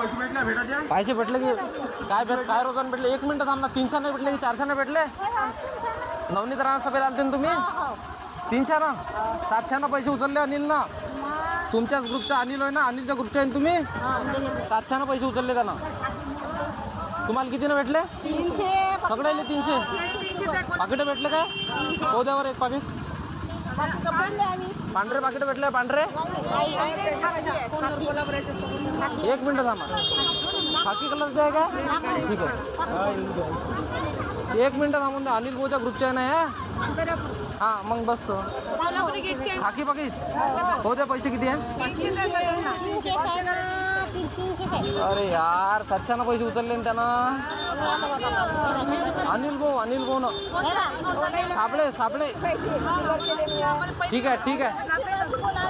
पैसे भेटले की काय भेट काय रोजानं भेटले? एक मिनिट थांब ना. तीनशे भेटले की चारशे भेटले? नवनीत राणा सभेला आलते ना तुम्ही? तीनशे ना सातशे ना पैसे उचलले अनिल ना? तुमच्याच ग्रुपचा अनिल होय ना? अनिलच्या ग्रुपचे आहे ना तुम्ही? सातशे ना पैसे उचलले त्यानं. तुम्हाला किती ना भेटले? तीनशे सगळ्याले तीनशे? पाकिटं भेटले काय? हो द्यावर एक पाकिट पांढरे पाकिटं भेटले, पांढरे? एक मिनिट थांबा. खाकी कलरचे आहे का? ठीक आहे. एक मिनिट थांबून द्या. अनिल भाऊच्या ग्रुपचे आहे ना हे? हा, मग बसतो. खाकी पाकिट? हो पैसे आहे? अरे यार सातशे पैसे उचलले ना त्यानं. अनिल भाऊ अनिल भाऊ ना सापळे सापळे. ठीक आहे ठीक आहे.